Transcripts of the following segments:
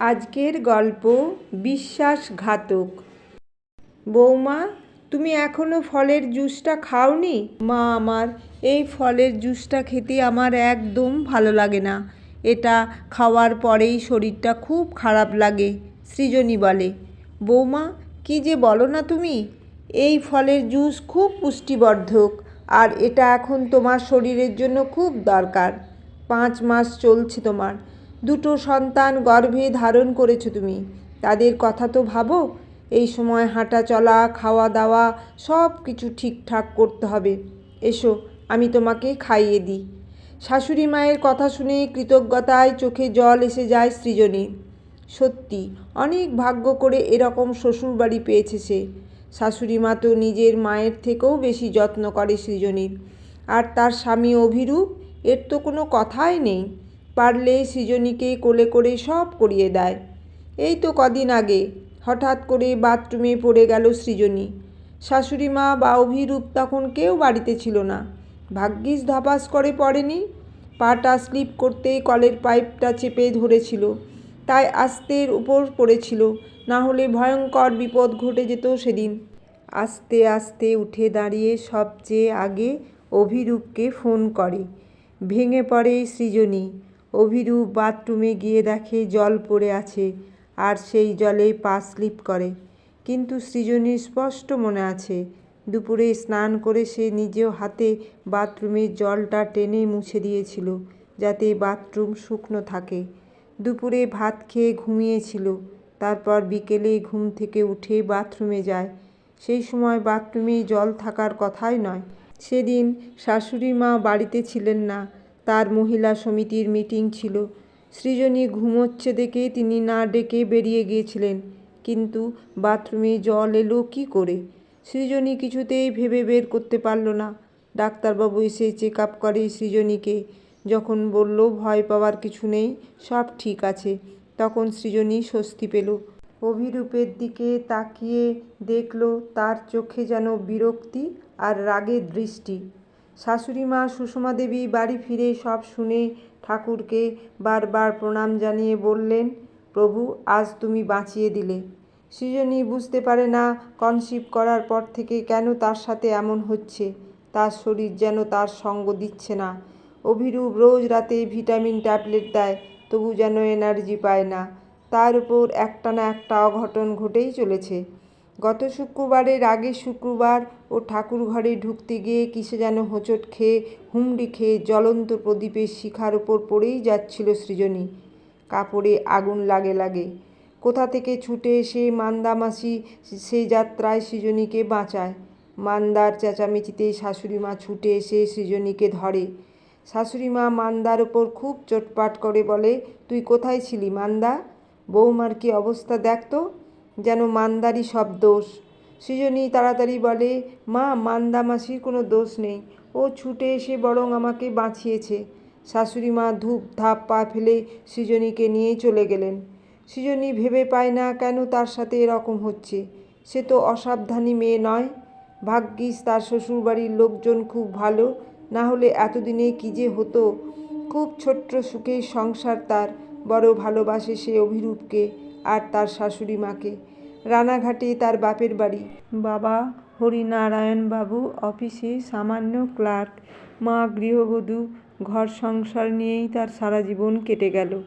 আজকের গল্প বিশ্বাসঘাতক। বৌমা, তুমি এখনও ফলের জুসটা খাওনি? মা আমার, এই ফলের জুসটা খেতে আমার একদম ভালো লাগে না। এটা খাওয়ার পরেই শরীরটা খুব খারাপ লাগে, সৃজনী বলে। বৌমা, কি যে বলো না তুমি? এই ফলের জুস খুব পুষ্টিবর্ধক, আর এটা এখন তোমার শরীরের জন্য খুব দরকার। পাঁচ মাস চলছে তোমার। দুটো সন্তান গর্ভে ধারণ করেছ তুমি। তাদের কথা তো ভাবো, এই সময় হাঁটা চলা, খাওয়া দাওয়া, সব কিছু ঠিকঠাক করতে হবে। এসো, আমি তোমাকে খাইয়ে দিই। শাশুড়ি মায়ের কথা শুনে কৃতজ্ঞতায় চোখে জল এসে যায় সৃজনীর সত্যি, অনেক ভাগ্য করে এরকম শ্বশুরবাড়ি পেয়েছে সে। শাশুড়ি মা তো নিজের মায়ের থেকেও বেশি যত্ন করে সৃজনীর। আর তার স্বামী অভিরূপ, এর তো কোনো কথাই নেই। পারলে সৃজনীকে কোলে করে সব করিয়ে দেয়। এই তো কদিন আগে হঠাৎ করে বাথরুমে পড়ে গেল সৃজনী। শাশুড়ি মা বা অভিরূপ তখন কেউ বাড়িতে ছিল না। ভাগ্যিস ধপাস করে পড়েনি। পাটা স্লিপ করতেই কলের পাইপটা চেপে ধরেছিল। তাই আস্তের উপর পড়েছিল। না হলে ভয়ঙ্কর বিপদ ঘটে যেত সেদিন। আস্তে আস্তে উঠে দাঁড়িয়ে সবচেয়ে আগে অভিরূপকে ফোন করে। ভেঙে পড়ে সৃজনী। অভিরূপ বাথরুমে গিয়ে দেখে জল পড়ে আছে আর সেই জলে পা স্লিপ করে। কিন্তু সৃজনীর স্পষ্ট মনে আছে, দুপুরে স্নান করে সে নিজেও হাতে বাথরুমের জলটা টেনে মুছে দিয়েছিল যাতে বাথরুম শুকনো থাকে। দুপুরে ভাত খেয়ে ঘুমিয়েছিল, তারপর বিকেলে ঘুম থেকে উঠে বাথরুমে যায়। সেই সময় বাথরুমে জল থাকার কথাই নয়। সেদিন শাশুড়ি মা বাড়িতে ছিলেন না তার মহিলা সমিতির মিটিং ছিল। সৃজনী ঘুমোচ্ছে দেখে তিনি না ডেকে বেরিয়ে গিয়েছিলেন। কিন্তু বাথরুমে জল এলো কী করে? সৃজনী কিছুতেই ভেবে বের করতে পারল না। ডাক্তারবাবু এসে চেক আপ করে সৃজনীকে। যখন বলল, ভয় পাওয়ার কিছু নেই, সব ঠিক আছে। তখন সৃজনী স্বস্তি পেল। অভিরূপের দিকে তাকিয়ে দেখল, তার চোখে যেন বিরক্তি আর রাগের দৃষ্টি। শাশুড়ি মা সুষমা দেবী বাড়ি ফিরে সব শুনে ঠাকুরকে বারবার প্রণাম জানিয়ে বললেন, প্রভু, আজ তুমি বাঁচিয়ে দিলে। সৃজনী বুঝতে পারে না কনসিভ করার পর থেকে কেন তার সাথে এমন হচ্ছে। তার শরীর যেন তার সঙ্গ দিচ্ছে না। অভিরূপ রোজ রাতে ভিটামিন ট্যাবলেট দেয়, তবু যেন এনার্জি পায় না। তার উপর একটা না একটা অঘটন ঘটেই চলেছে। গত শুক্রবারের আগের শুক্রবার ও ঠাকুর ঘরে ঢুকতে গিয়ে কিসে যেন হোঁচট খেয়ে, হুমড়ি খেয়ে জ্বলন্ত প্রদীপের শিখার ওপর পড়েই যাচ্ছিল সৃজনী। কাপড়ে আগুন লাগে লাগে। কোথা থেকে ছুটে এসে মান্দামাসি সেই যাত্রায় সৃজনীকে বাঁচায়? মান্দার চেঁচামেচিতে শাশুড়ি মা ছুটে এসে সৃজনীকে ধরে। শাশুড়ি মা মান্দার ওপর খুব চোটপাট করে বলে, তুই কোথায় ছিলি মান্দা? বৌমার কি অবস্থা দেখতো যেন মান্দারই সব দোষ। সৃজনী তাড়াতাড়ি বলে, মা, মান্দা মাসির কোনো দোষ নেই। ও ছুটে এসে বরং আমাকে বাঁচিয়েছে। শাশুড়ি মা ধূপ ধাপ পা ফেলে সৃজনীকে নিয়ে চলে গেলেন। সৃজনী ভেবে পায় না কেন তার সাথে এরকম হচ্ছে। সে তো অসাবধানী মেয়ে নয়। ভাগ্যিস তার শ্বশুরবাড়ির লোকজন খুব ভালো। না হলে এতদিনে কী যে হতো। খুব ছোট্ট সুখের সংসার তার। বড় ভালোবাসে সে অভিরূপকে। আর তার শাশুড়ি মাকে। রানাঘাটে তার বাপের বাড়ি। বাবা হরিনারায়ণবাবু অফিসে সামান্য ক্লার্ক। মা গৃহবধূ ঘর সংসার নিয়েই তার সারা জীবন কেটে গেল।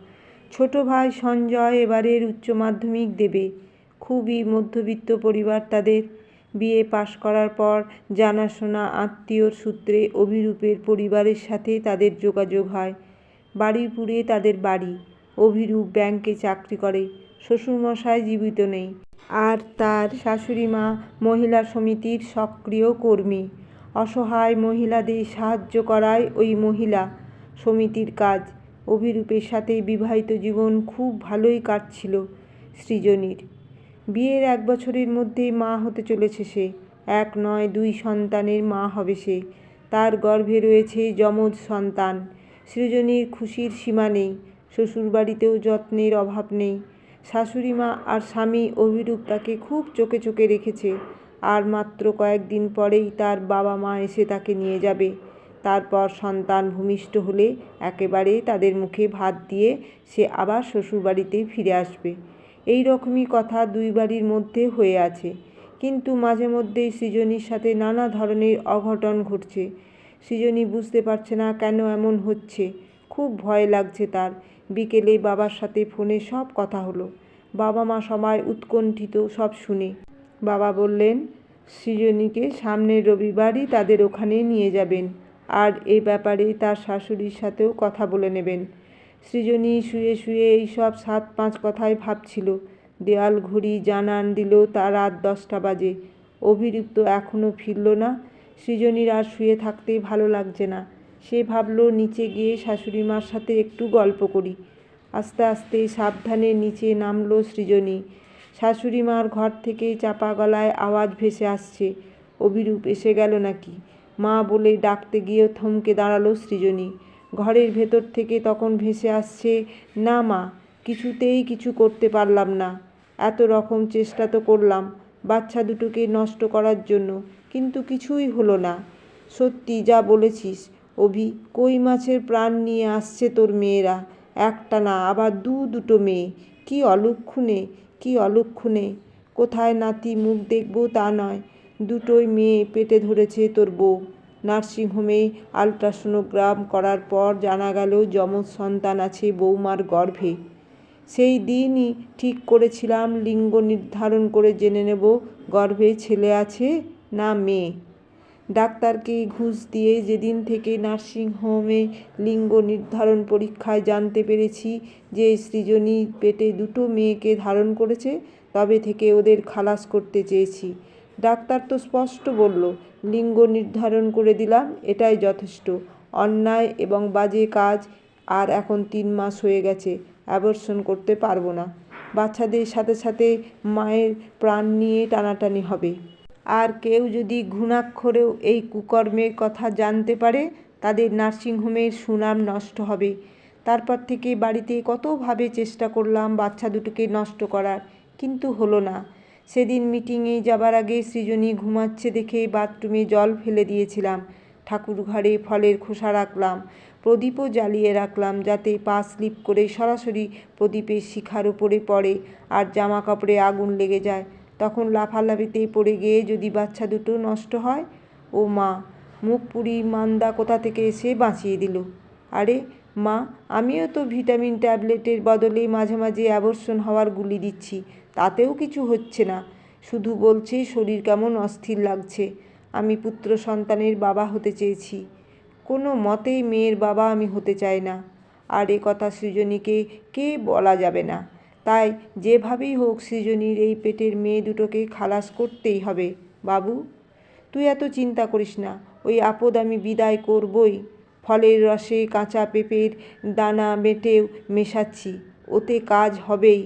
ছোট ভাই সঞ্জয় এবারের উচ্চ মাধ্যমিক দেবে। খুবই মধ্যবিত্ত পরিবার তাদের। বিয়ে পাশ করার পর জানাশোনা, আত্মীয়র সূত্রে অভিরূপের পরিবারের সাথে তাদের যোগাযোগ হয়। বাড়িপুরে তাদের বাড়ি। অভিরূপ ব্যাংকে চাকরি করে। শ্বশুরমশাই জীবিত নেই। আর তার শাশুড়ি মা মহিলা সমিতির সক্রিয় কর্মী। অসহায় মহিলাদের সাহায্য করায় ওই মহিলা সমিতির কাজ। অভিরূপের সাথে বিবাহিত জীবন খুব ভালোই কাটছিল সৃজনীর। বিয়ের এক বছরের মধ্যে মা হতে চলেছে সে। এক নয় দুই সন্তানের মা হবে সে। তার গর্ভে রয়েছে যমজ সন্তান। সৃজনীর খুশির সীমা নেই। শ্বশুরবাড়িতেও যত্নের অভাব নেই। শাশুড়ি মা আর স্বামী অভিরূপ তাকে খুব চোখে চোখে রেখেছে। আর মাত্র কয়েকদিন পরেই তার বাবা মা এসে তাকে নিয়ে যাবে। তারপর সন্তান ভূমিষ্ঠ হলে একেবারে তাদের মুখে ভাত দিয়ে সে আবার শ্বশুরবাড়িতে ফিরে আসবে। এই রকমই কথা দুই বাড়ির মধ্যে হয়ে আছে। কিন্তু মাঝে মধ্যেই সৃজনীর সাথে নানা ধরনের অঘটন ঘটছে। সৃজনী বুঝতে পারছে না কেন এমন হচ্ছে। খুব ভয় লাগছে তার। বিকেলে বাবার সাথে ফোনে সব কথা হলো। বাবা মা সবাই উৎকণ্ঠিত, সব শুনে। বাবা বললেন, সৃজনীকে সামনের রবিবারই তাদের ওখানে নিয়ে যাবেন। আর এ ব্যাপারে তার শাশুড়ির সাথেও কথা বলে নেবেন। সৃজনী শুয়ে শুয়ে এই সব সাত পাঁচ কথাই ভাবছিল। দেয়াল ঘড়ি জানান দিল তা রাত দশটা বাজে। অভিযুক্ত এখনও ফিরল না। সৃজনীর আর শুয়ে থাকতে ভালো লাগছে না। সে ভাবল, নিচে গিয়ে শাশুড়ি মার সাথে একটু গল্প করি। আস্তে আস্তে সাবধানে নিচে নামলো সৃজনী। শাশুড়ি মার ঘর থেকে চাপা গলায় আওয়াজ ভেসে আসছে। অভিরূপ এসে গেল নাকি? মা বলে ডাকতে গিয়েও থমকে দাঁড়াল সৃজনী। ঘরের ভেতর থেকে তখন ভেসে আসছে, না মা, কিছুতেই কিছু করতে পারলাম না। এত রকম চেষ্টা তো করলাম, বাচ্চা দুটোকে নষ্ট করার জন্য, কিন্তু কিছুই হলো না। সত্যি যা বলেছিস অভি, কই মাছের প্রাণ নিয়ে আসছে তোর মেয়েরা? একটা না, আবার দু দুটো মেয়ে। কি অলক্ষণে কি অলক্ষণে? কোথায় নাতি মুখ দেখব তা নয়। দুটোই মেয়ে পেটে ধরেছে তোর বউ। নার্সিংহোমে আলট্রাসোনোগ্রাম করার পর জানা গেল যমজ সন্তান আছে বৌমার গর্ভে। সেই দিনই ঠিক করেছিলাম লিঙ্গ নির্ধারণ করে জেনে নেব গর্ভে ছেলে আছে না মেয়ে। ডাক্তারকে ঘুষ দিয়ে যেদিন থেকে নার্সিংহোমে লিঙ্গ নির্ধারণ পরীক্ষায় জানতে পেরেছি যে সৃজনী পেটে দুটো মেয়েকে ধারণ করেছে, তবে থেকে ওদের খালাস করতে চেয়েছি। ডাক্তার তো স্পষ্ট বলল, লিঙ্গ নির্ধারণ করে দিলাম, এটাই যথেষ্ট। অন্যায় এবং বাজে কাজ আর এখন তিন মাস হয়ে গেছে, অ্যাবর্শন করতে পারব না। বাচ্চাদের সাথে সাথে মায়ের প্রাণ নিয়ে টানাটানি হবে। আর কেউ যদি ঘুণাক্ষরেও এই কুকর্মের কথা জানতে পারে, তাদের নার্সিংহোমের সুনাম নষ্ট হবে। তারপর থেকে বাড়িতে কতভাবে চেষ্টা করলাম বাচ্চা দুটোকে নষ্ট করার, কিন্তু হলো না। সেদিন মিটিংয়ে যাবার আগে সৃজনী ঘুমাচ্ছে দেখে বাথরুমে জল ফেলে দিয়েছিলাম। ঠাকুর ঘরে ফলের খোসা রাখলাম, প্রদীপও জ্বালিয়ে রাখলাম যাতে পা স্লিপ করে সরাসরি প্রদীপের শিখার উপরে পড়ে আর জামা কাপড়ে আগুন লেগে যায়। তখন লাফালাফিতে পড়ে গিয়ে যদি বাচ্চা দুটো নষ্ট হয়, ও মা, মুখ পুরি মান্দা কোথা থেকে এসে বাঁচিয়ে দিল? আরে মা, আমিও তো ভিটামিন ট্যাবলেটের বদলে মাঝে মাঝে অ্যাবর্শন হওয়ার গুলি দিচ্ছি, তাতেও কিছু হচ্ছে না। শুধু বলছে শরীর কেমন অস্থির লাগছে। আমি পুত্র সন্তানের বাবা হতে চেয়েছি। কোনো মতেই মেয়ের বাবা আমি হতে চাই না। আর এ কথা সৃজনীকে কে বলা যাবে না। তাই যেভাবেই হোক সৃজনীর এই পেটের মেয়ে দুটোকে খালাস করতেই হবে। বাবু, তুই এত চিন্তা করিস না, ওই আপদ আমি বিদায় করবই। ফলের রসে কাঁচা পেঁপের দানা বেটেও মেশাচ্ছি, ওতে কাজ হবেই।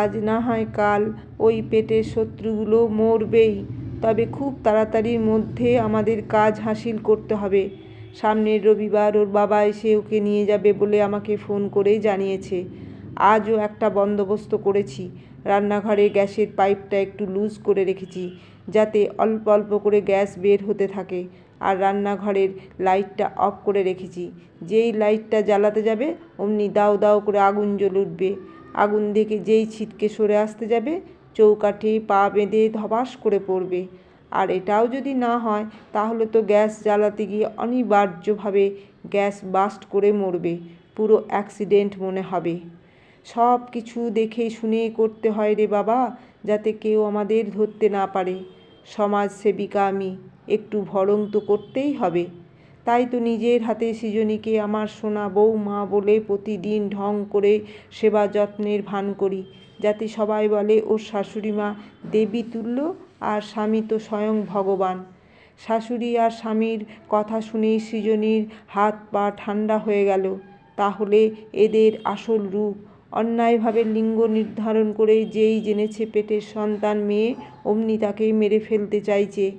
আজ না হয় কাল ওই পেটের শত্রুগুলো মরবেই, তবে খুব তাড়াতাড়ির মধ্যে আমাদের কাজ হাসিল করতে হবে। সামনের রবিবার ওর বাবা এসে ওকে নিয়ে যাবে বলে আমাকে ফোন করে জানিয়েছে। আজও একটা বন্দোবস্ত করেছি। রান্নাঘরে গ্যাসের পাইপটা একটু লুজ করে রেখেছি, যাতে অল্প অল্প করে গ্যাস বের হতে থাকে। আর রান্নাঘরের লাইটটা অফ করে রেখেছি। যেই লাইটটা জ্বালাতে যাবে, অমনি দাও দাও করে আগুন জ্বলে উঠবে। আগুন দেখে যেই ছিটকে সরে আসতে যাবে, চৌকাঠে পা বেঁধে ধবাস করে পড়বে। আর এটাও যদি না হয়, তাহলে তো গ্যাস জ্বালাতে গিয়ে অনিবার্যভাবে গ্যাস বাস্ট করে মরবে। পুরো অ্যাক্সিডেন্ট মনে হবে। সব কিছু দেখে শুনে করতে হয় রে বাবা, যাতে কেউ আমাদের ধরতে না পারে। সমাজ সেবিকা আমি, একটু ভরং তো করতেই হবে। তাই তো নিজের হাতে সৃজনীকে আমার সোনা বউ মা বলে প্রতিদিন ঢং করে সেবা যত্নের ভান করি, যাতে সবাই বলে, ওর শাশুড়ি মা দেবী তুল্য আর স্বামী তো স্বয়ং ভগবান। শাশুড়ি আর স্বামীর কথা শুনেই সৃজনীর হাত পা ঠান্ডা হয়ে গেল। তাহলে এদের আসল রূপ অন্যায়ভাবে লিঙ্গ নির্ধারণ করে যেই জেনেছে পেটের সন্তান মেয়ে, অমনি তাকে মেরে ফেলতে চাইছে।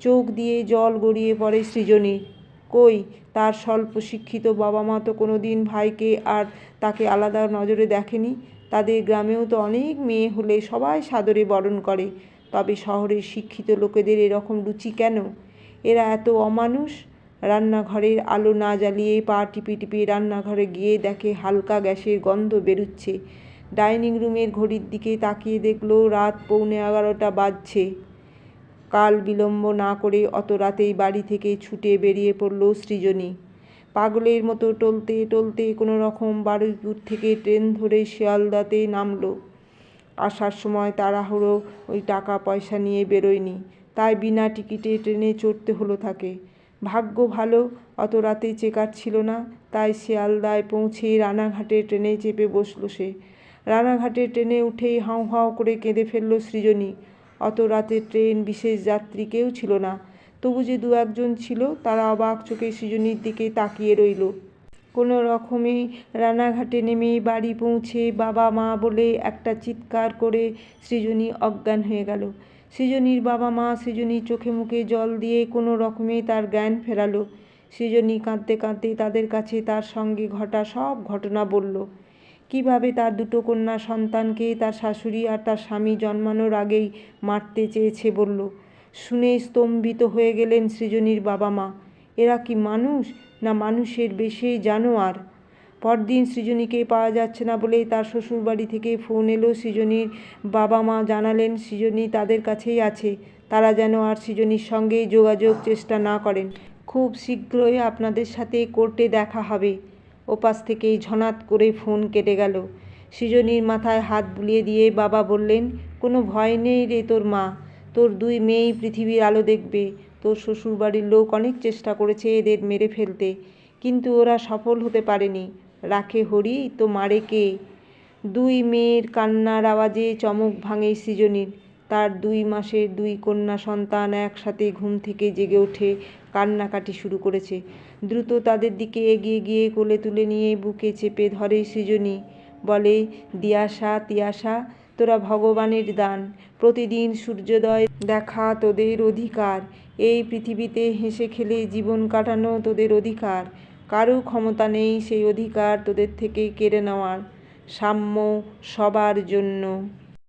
চোখ দিয়ে জল গড়িয়ে পড়ে সৃজনীর কই, তার স্বল্প শিক্ষিত বাবা মা তো কোনো দিন ভাইকে আর তাকে আলাদা নজরে দেখেনি। তাদের গ্রামেও তো অনেক মেয়ে হলে সবাই সাদরে বরণ করে। তবে শহরের শিক্ষিত লোকেদের এরকম রুচি কেন? এরা এত অমানুষ। রান্নাঘরের আলো না জ্বালিয়ে পা টিপে টিপে রান্নাঘরে গিয়ে দেখে হালকা গ্যাসের গন্ধ বেরুচ্ছে। ডাইনিং রুমের ঘড়ির দিকে তাকিয়ে দেখল, রাত পৌনে এগারোটা বাজছে। কাল বিলম্ব না করে অত রাতেই বাড়ি থেকে ছুটে বেরিয়ে পড়ল সৃজনী। পাগলের মতো টলতে টলতে কোনো রকম বারুইপুর থেকে ট্রেন ধরে শিয়ালদাতে নামলো। আসার সময় তাড়াহুড়ো, ওই টাকা পয়সা নিয়ে বেরোয়নি, তাই বিনা টিকিটে ট্রেনে চড়তে হলো থাকে ভাগ্য ভালো, অত রাতে চেকার ছিল না। তাই শিয়ালদায় পৌঁছে রানাঘাটে ট্রেনে চেপে বসল সে। রানাঘাটে ট্রেনে উঠেই হাউ হাউ করে কেঁদে ফেলল সৃজনী। অত রাতে ট্রেন বিশেষ যাত্রী কেউ ছিল না। তবু যে দু একজন ছিল, তারা অবাক চোখে সৃজনীর দিকে তাকিয়ে রইল। কোনো রকমে রানাঘাটে নেমে বাড়ি পৌঁছে বাবা মা বলে একটা চিৎকার করে সৃজনী অজ্ঞান হয়ে গেল। সৃজনীর বাবা মা সৃজনীর চোখে মুখে জল দিয়ে কোনো রকমে তার জ্ঞান ফেরালো। সৃজনী কাঁদতে কাঁদতে তাদের কাছে তার সঙ্গে ঘটা সব ঘটনা বলল। কীভাবে তার দুটো কন্যা সন্তানকে তার শাশুড়ি আর তার স্বামী জন্মানোর আগেই মারতে চেয়েছে বলল। শুনে স্তম্ভিত হয়ে গেলেন সৃজনীর বাবা মা। এরা কি মানুষ না মানুষের বেশে জানোয়ার? পরদিন সৃজনীকে পাওয়া যাচ্ছে না বলে তার শ্বশুরবাড়ি থেকে ফোন এলো সৃজনীর। বাবা মা জানালেন, সৃজনী তাদের কাছেই আছে। তারা যেন আর সৃজনীর সঙ্গে যোগাযোগ চেষ্টা না করেন। খুব শীঘ্রই আপনাদের সাথে কোর্টে দেখা হবে। ওপাশ থেকেই ঝনাত করে ফোন কেটে গেল। সৃজনীর মাথায় হাত বুলিয়ে দিয়ে বাবা বললেন, কোনো ভয় নেই রে তোর মা। তোর দুই মেয়েই পৃথিবীর আলো দেখবে। তোর শ্বশুরবাড়ির লোক অনেক চেষ্টা করেছে এদের মেরে ফেলতে। কিন্তু ওরা সফল হতে পারেনি। রাখে হরি তো মারে কে? দুই মেয়ের কান্নার আওয়াজে চমক ভাঙে সৃজনীর। তার দুই মাসের দুই কন্যা সন্তান একসাথে ঘুম থেকে জেগে ওঠে, কান্নাকাটি শুরু করেছে। দ্রুত তাদের দিকে এগিয়ে গিয়ে কোলে তুলে নিয়ে বুকে চেপে ধরে সৃজনী। বলে, দিয়াশা, তিয়াশা, তোরা ভগবানের দান। প্রতিদিন সূর্যোদয় দেখা তোদের অধিকার। এই পৃথিবীতে হেসে খেলে জীবন কাটানো তোদের অধিকার। কারও ক্ষমতা নেই সেই অধিকার তোদের থেকে কেড়ে নেওয়ার। সাম্য সবার জন্য।